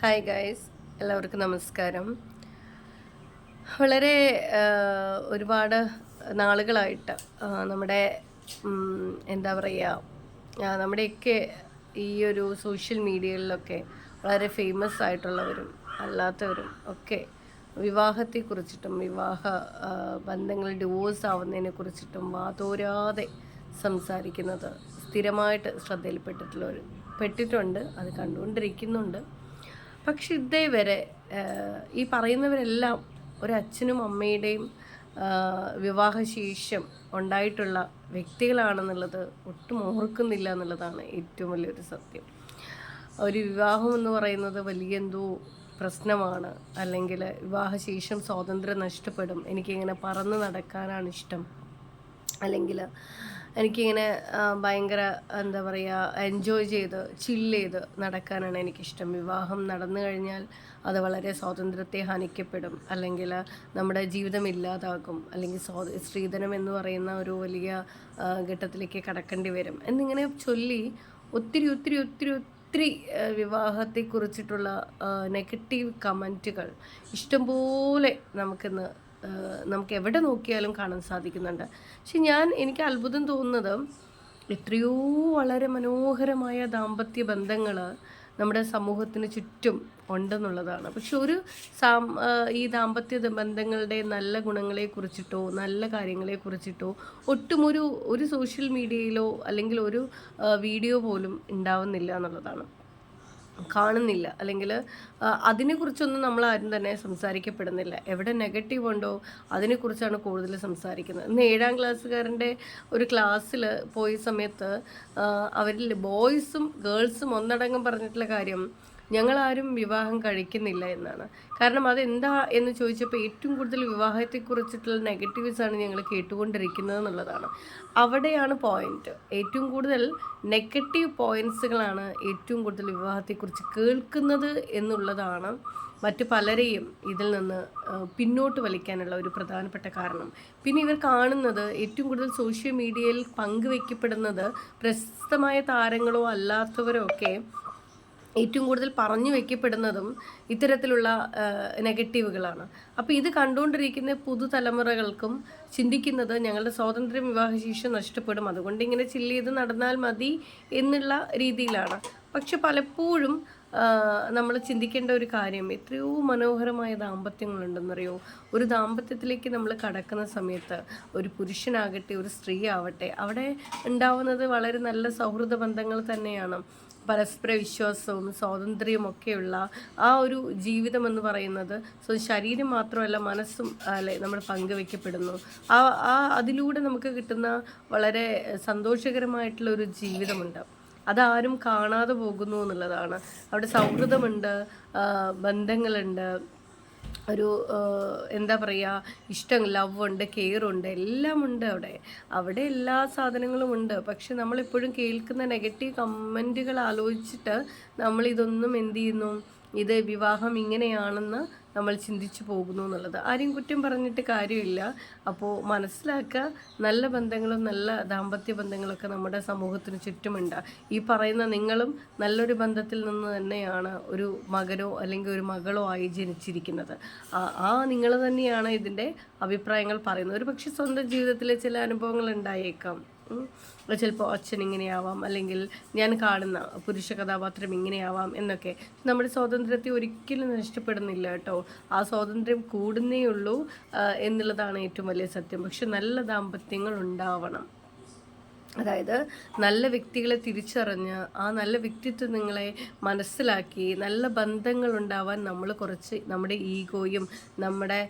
Hi guys എല്ലാവർക്കും നമസ്കാരം. വളരെ ഒരുപാട് നാളുകളായിട്ട് നമ്മുടെ എന്താ പറയുക നമ്മുടെയൊക്കെ ഈ ഒരു സോഷ്യൽ മീഡിയകളിലൊക്കെ വളരെ ഫേമസ് ആയിട്ടുള്ളവരും അല്ലാത്തവരും ഒക്കെ വിവാഹത്തെ കുറിച്ചിട്ടും വിവാഹ ബന്ധങ്ങൾ ഡിവോഴ്സ് ആവുന്നതിനെ കുറിച്ചിട്ടും വാതോരാതെ സംസാരിക്കുന്നത് സ്ഥിരമായിട്ട് ശ്രദ്ധയിൽപ്പെട്ടിട്ടുള്ളവർ പെട്ടിട്ടുണ്ട് അത് കണ്ടുകൊണ്ടിരിക്കുന്നുണ്ട്. പക്ഷെ ഇതേ വരെ ഈ പറയുന്നവരെല്ലാം ഒരു അച്ഛനും അമ്മയുടെയും വിവാഹശേഷം ഉണ്ടായിട്ടുള്ള വ്യക്തികളാണെന്നുള്ളത് ഒട്ടും ഓർക്കുന്നില്ല എന്നുള്ളതാണ് ഏറ്റവും വലിയൊരു സത്യം. ഒരു വിവാഹം എന്ന് പറയുന്നത് വലിയ എന്തോ പ്രശ്നമാണ്. അല്ലെങ്കിൽ വിവാഹശേഷം സ്വാതന്ത്ര്യം നഷ്ടപ്പെടും. എനിക്കിങ്ങനെ പറന്ന് നടക്കാനാണ് ഇഷ്ടം. അല്ലെങ്കിൽ എനിക്കിങ്ങനെ ഭയങ്കര എന്താ പറയുക എൻജോയ് ചെയ്ത് ചില്ല് ചെയ്ത് നടക്കാനാണ് എനിക്കിഷ്ടം. വിവാഹം നടന്നു കഴിഞ്ഞാൽ അത് വളരെ സ്വാതന്ത്ര്യത്തെ ഹനിക്കപ്പെടും. അല്ലെങ്കിൽ നമ്മുടെ ജീവിതം ഇല്ലാതാകും. അല്ലെങ്കിൽ സ്വാ സ്ത്രീധനം എന്ന് പറയുന്ന ഒരു വലിയ ഘട്ടത്തിലേക്ക് കടക്കേണ്ടി വരും. എന്നിങ്ങനെ ചൊല്ലി ഒത്തിരി ഒത്തിരി ഒത്തിരി ഒത്തിരി വിവാഹത്തെക്കുറിച്ചിട്ടുള്ള നെഗറ്റീവ് കമന്റുകൾ ഇഷ്ടംപോലെ നമുക്കിന്ന് നമുക്ക് എവിടെ നോക്കിയാലും കാണാൻ സാധിക്കുന്നുണ്ട്. പക്ഷെ ഞാൻ എനിക്ക് അത്ഭുതം തോന്നുന്നത് എത്രയോ വളരെ മനോഹരമായ ദാമ്പത്യ ബന്ധങ്ങൾ നമ്മുടെ സമൂഹത്തിന് ചുറ്റും ഉണ്ടെന്നുള്ളതാണ്. പക്ഷെ ഒരു സാം ഈ ദാമ്പത്യ ബന്ധങ്ങളുടെ നല്ല ഗുണങ്ങളെ കുറിച്ചിട്ടോ നല്ല കാര്യങ്ങളെ കുറിച്ചിട്ടോ ഒട്ടും ഒരു ഒരു സോഷ്യൽ മീഡിയയിലോ അല്ലെങ്കിൽ ഒരു വീഡിയോ പോലും ഉണ്ടാവുന്നില്ല എന്നുള്ളതാണ്. കാണുന്നില്ല. അല്ലെങ്കിൽ അതിനെക്കുറിച്ചൊന്നും നമ്മൾ ആരും തന്നെ സംസാരിക്കപ്പെടുന്നില്ല. എവിടെ നെഗറ്റീവ് ഉണ്ടോ അതിനെക്കുറിച്ചാണ് കൂടുതൽ സംസാരിക്കുന്നത്. ഇന്ന് ഏഴാം ക്ലാസ്സുകാരന്റെ ഒരു ക്ലാസ്സിൽ പോയ സമയത്ത് അവരിൽ ബോയ്സും ഗേൾസും ഒന്നടങ്കം പറഞ്ഞിട്ടുള്ള കാര്യം ഞങ്ങളാരും വിവാഹം കഴിക്കുന്നില്ല എന്നാണ്. കാരണം അതെന്താ എന്ന് ചോദിച്ചപ്പോൾ ഏറ്റവും കൂടുതൽ വിവാഹത്തെക്കുറിച്ചിട്ടുള്ള ആണ് ഞങ്ങൾ കേട്ടുകൊണ്ടിരിക്കുന്നത് എന്നുള്ളതാണ്. അവിടെയാണ് പോയിന്റ് ഏറ്റവും കൂടുതൽ നെഗറ്റീവ് പോയിന്റ്സുകളാണ് ഏറ്റവും കൂടുതൽ വിവാഹത്തെക്കുറിച്ച് കേൾക്കുന്നത് എന്നുള്ളതാണ്. മറ്റു പലരെയും ഇതിൽ നിന്ന് പിന്നോട്ട് വലിക്കാനുള്ള ഒരു പ്രധാനപ്പെട്ട കാരണം. പിന്നെ ഇവർ കാണുന്നത് ഏറ്റവും കൂടുതൽ സോഷ്യൽ മീഡിയയിൽ പങ്കുവെക്കപ്പെടുന്നത് പ്രശസ്തമായ താരങ്ങളോ അല്ലാത്തവരോ ഒക്കെ ഏറ്റവും കൂടുതൽ പറഞ്ഞു വെക്കപ്പെടുന്നതും ഇത്തരത്തിലുള്ള നെഗറ്റീവുകളാണ്. അപ്പോൾ ഇത് കണ്ടുകൊണ്ടിരിക്കുന്ന പുതുതലമുറകൾക്കും ചിന്തിക്കുന്നത് ഞങ്ങളുടെ സ്വാതന്ത്ര്യം വിവാഹശേഷം നഷ്ടപ്പെടും അതുകൊണ്ട് ഇങ്ങനെ ചില്ല് ചെയ്ത് നടന്നാൽ മതി എന്നുള്ള രീതിയിലാണ്. പക്ഷെ പലപ്പോഴും നമ്മൾ ചിന്തിക്കേണ്ട ഒരു കാര്യം എത്രയോ മനോഹരമായ ദാമ്പത്യങ്ങളുണ്ടെന്നറിയോ? ഒരു ദാമ്പത്യത്തിലേക്ക് നമ്മൾ കടക്കുന്ന സമയത്ത് ഒരു പുരുഷനാകട്ടെ ഒരു സ്ത്രീ ആവട്ടെ അവിടെ ഉണ്ടാവുന്നത് വളരെ നല്ല സൗഹൃദ ബന്ധങ്ങൾ തന്നെയാണ്. പരസ്പര വിശ്വാസവും സ്വാതന്ത്ര്യവും ഒക്കെയുള്ള ആ ഒരു ജീവിതം എന്ന് പറയുന്നത് സ്വ ശരീരം മാത്രമല്ല മനസ്സും അല്ലെ നമ്മൾ പങ്കുവെക്കപ്പെടുന്നു. ആ ആ അതിലൂടെ നമുക്ക് കിട്ടുന്ന വളരെ സന്തോഷകരമായിട്ടുള്ള ഒരു ജീവിതമുണ്ട്. അതാരും കാണാതെ പോകുന്നു എന്നുള്ളതാണ്. അവിടെ സൗഹൃദമുണ്ട് ബന്ധങ്ങളുണ്ട് ഒരു എന്താ പറയുക ഇഷ്ടം ലവ് ഉണ്ട് കെയർ ഉണ്ട് എല്ലാം ഉണ്ട് അവിടെ. അവിടെ എല്ലാ സാധനങ്ങളും ഉണ്ട്. പക്ഷെ നമ്മളിപ്പോഴും കേൾക്കുന്ന നെഗറ്റീവ് കമന്റുകൾ ആലോചിച്ചിട്ട് നമ്മളിതൊന്നും എന്ത് ചെയ്യുന്നു? ഇത് വിവാഹം ഇങ്ങനെയാണെന്ന് നമ്മൾ ചിന്തിച്ചു പോകുന്നു എന്നുള്ളത്. ആരെയും കുറ്റം പറഞ്ഞിട്ട് കാര്യമില്ല. അപ്പോൾ മനസ്സിലാക്കുക നല്ല ബന്ധങ്ങളും നല്ല ദാമ്പത്യ ബന്ധങ്ങളൊക്കെ നമ്മുടെ സമൂഹത്തിന് ചുറ്റുമുണ്ട്. ഈ പറയുന്ന നിങ്ങളും നല്ലൊരു ബന്ധത്തിൽ നിന്ന് തന്നെയാണ് ഒരു മകനോ അല്ലെങ്കിൽ ഒരു മകളോ ആയി ജനിച്ചിരിക്കുന്നത്. ആ- നിങ്ങൾ തന്നെയാണ് ഇതിന്റെ അഭിപ്രായങ്ങൾ പറയുന്നത്. ഒരു പക്ഷേ സ്വന്തം ജീവിതത്തിലെ ചില അനുഭവങ്ങൾ ഉണ്ടായേക്കാം. ചിലപ്പോൾ അച്ഛൻ ഇങ്ങനെയാവാം അല്ലെങ്കിൽ ഞാൻ കാണുന്ന പുരുഷ കഥാപാത്രം ഇങ്ങനെയാവാം എന്നൊക്കെ. നമ്മുടെ സ്വാതന്ത്ര്യത്തെ ഒരിക്കലും നഷ്ടപ്പെടുന്നില്ല കേട്ടോ. ആ സ്വാതന്ത്ര്യം കൂടുന്നേ ഉള്ളൂ എന്നുള്ളതാണ് ഏറ്റവും വലിയ സത്യം. പക്ഷെ നല്ല ദാമ്പത്യങ്ങൾ ഉണ്ടാവണം. അതായത് നല്ല വ്യക്തികളെ തിരിച്ചറിഞ്ഞ് ആ നല്ല വ്യക്തിത്വം നിങ്ങളെ മനസ്സിലാക്കി നല്ല ബന്ധങ്ങൾ ഉണ്ടാവാൻ നമ്മൾ കുറച്ച് നമ്മുടെ ഈഗോയും നമ്മുടെ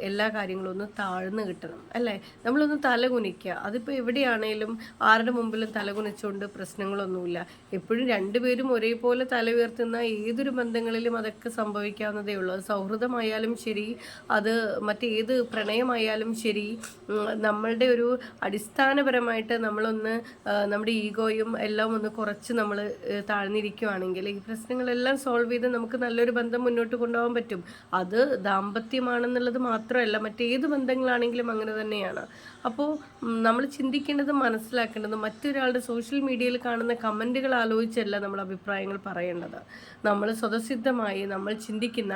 എല്ലാ കാര്യങ്ങളും ഒന്ന് താഴ്ന്നു കിട്ടണം അല്ലേ? നമ്മളൊന്ന് തലകുനിക്കുക. അതിപ്പോൾ എവിടെയാണേലും ആരുടെ മുമ്പിലും തലകുനിച്ചുകൊണ്ട് പ്രശ്നങ്ങളൊന്നുമില്ല. എപ്പോഴും രണ്ടുപേരും ഒരേപോലെ തല ഉയർത്തുന്ന ഏതൊരു ബന്ധങ്ങളിലും അതൊക്കെ സംഭവിക്കാവുന്നതേ ഉള്ളൂ. അത് സൗഹൃദമായാലും ശരി അത് മറ്റേത് പ്രണയമായാലും ശരി നമ്മളുടെ ഒരു അടിസ്ഥാനപരമായിട്ടുള്ള മാനസികമായിട്ട് നമ്മളൊന്ന് നമ്മുടെ ഈഗോയും എല്ലാം ഒന്ന് കുറച്ച് നമ്മൾ താഴ്ന്നിരിക്കുവാണെങ്കിൽ ഈ പ്രശ്നങ്ങളെല്ലാം സോൾവ് ചെയ്ത് നമുക്ക് നല്ലൊരു ബന്ധം മുന്നോട്ട് കൊണ്ടുപോകാൻ പറ്റും. അത് ദാമ്പത്യമാണെന്നുള്ളത് മാത്രമല്ല മറ്റേത് ബന്ധങ്ങളാണെങ്കിലും അങ്ങനെ തന്നെയാണ്. അപ്പോൾ നമ്മൾ ചിന്തിക്കേണ്ടതും മനസ്സിലാക്കേണ്ടതും മറ്റൊരാളുടെ സോഷ്യൽ മീഡിയയിൽ കാണുന്ന കമന്റുകൾ ആലോചിച്ചല്ല നമ്മൾ അഭിപ്രായങ്ങൾ പറയേണ്ടത്. നമ്മൾ സ്വതസിദ്ധമായി നമ്മൾ ചിന്തിക്കുന്ന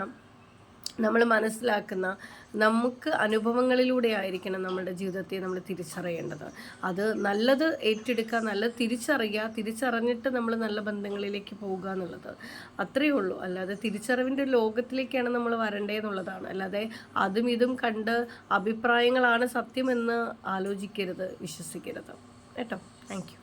നമ്മൾ മനസ്സിലാക്കുന്ന നമുക്ക് അനുഭവങ്ങളിലൂടെ ആയിരിക്കണം നമ്മുടെ ജീവിതത്തെ നമ്മൾ തിരിച്ചറിയേണ്ടത്. അത് നല്ലത് ഏറ്റെടുക്കുക നല്ലത് തിരിച്ചറിയുക തിരിച്ചറിഞ്ഞിട്ട് നമ്മൾ നല്ല ബന്ധങ്ങളിലേക്ക് പോകുക എന്നുള്ളത്. അത്രയേ ഉള്ളൂ. അല്ലാതെ തിരിച്ചറിവിന്റെ ലോകത്തിലേക്കാണ് നമ്മൾ വരണ്ടേ എന്നുള്ളതാണ്. അല്ലാതെ അതും ഇതും കണ്ട് അഭിപ്രായങ്ങളാണ് സത്യമെന്ന് ആലോചിക്കരുത് വിശ്വസിക്കരുത്. കേട്ടോ? താങ്ക്